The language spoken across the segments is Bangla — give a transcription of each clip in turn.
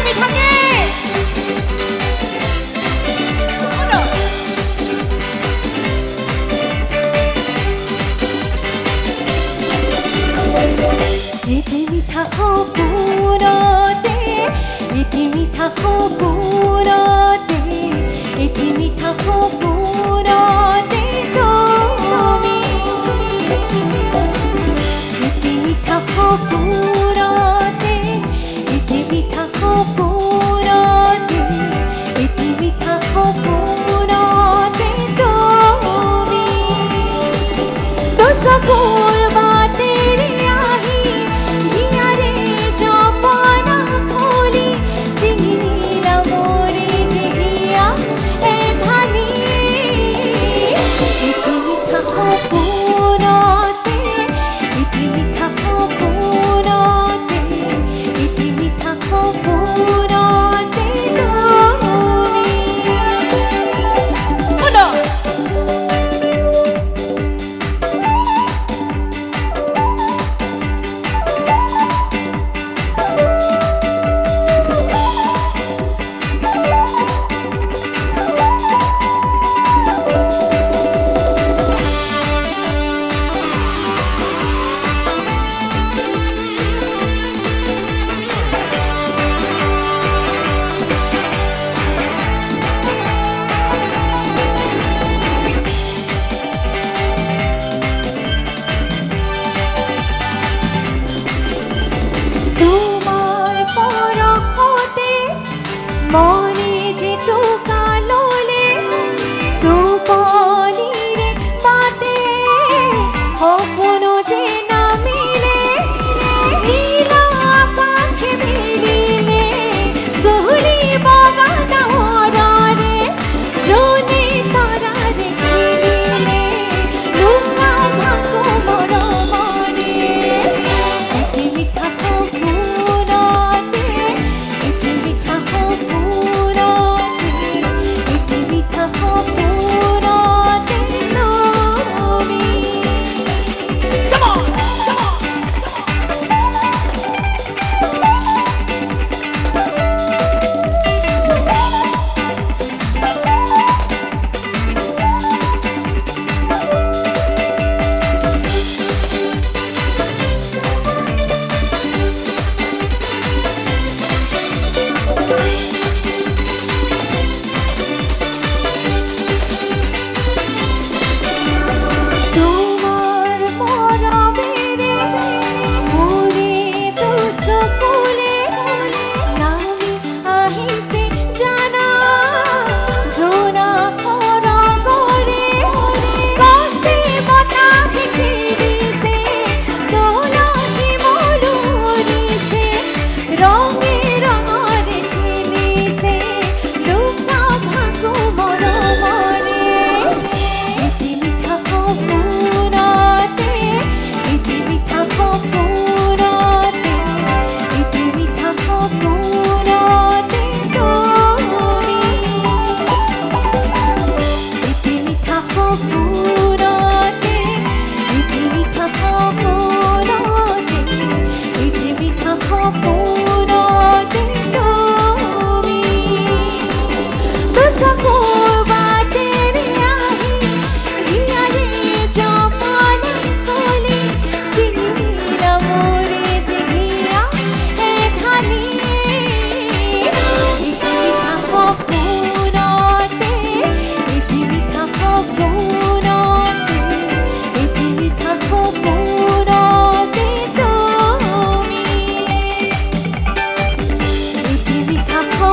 টিভি থাকে এটি মিঠা খবরতে এটি মিঠা খবরতে এটি মিঠা খবরতে more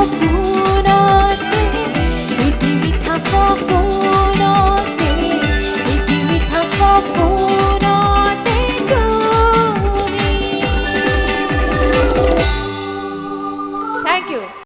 tão.